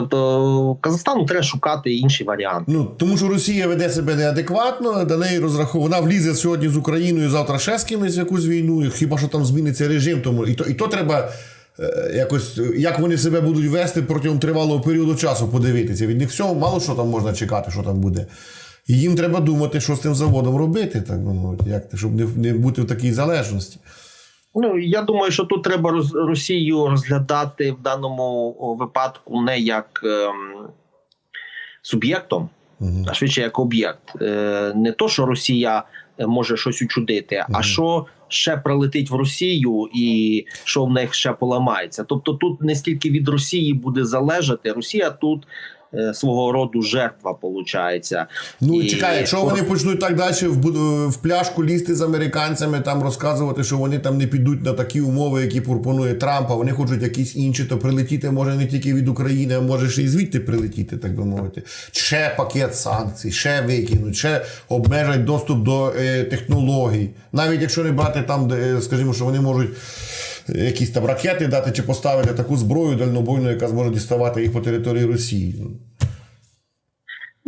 Тобто Казахстану треба шукати інший варіант. Ну тому що Росія веде себе неадекватно, до неї розрахована. Влізе сьогодні з Україною, завтра ще з кимось якусь війну. Хіба що там зміниться режим, тому і то, і то треба. е, Якось як вони себе будуть вести протягом тривалого періоду часу, подивитися. Від них всього мало що там можна чекати, що там буде. І їм треба думати, що з цим заводом робити, так би як, щоб не, не бути в такій залежності. Ну я думаю, що тут треба роз, Росію розглядати в даному випадку не як ем, суб'єктом, Угу. а швидше як об'єкт. Е, не то, що Росія е, може щось учудити, а що ще прилетить в Росію, і що в них ще поламається. Тобто, тут не стільки від Росії буде залежати. Росія тут свого роду жертва получається. Ну І- чекай, якщо вони почнуть так далі в, в пляшку лізти з американцями, там розказувати, що вони там не підуть на такі умови, які пропонує Трамп, а вони хочуть якісь інші, то прилетіти може не тільки від України, а може ще й звідти прилетіти, так би мовити. Ще пакет санкцій, ще викинуть, ще обмежать доступ до е, технологій. Навіть якщо не брати там, де, е, скажімо, що вони можуть. Якісь там ракети дати чи поставити таку зброю дальнобойну, яка зможе діставати їх по території Росії.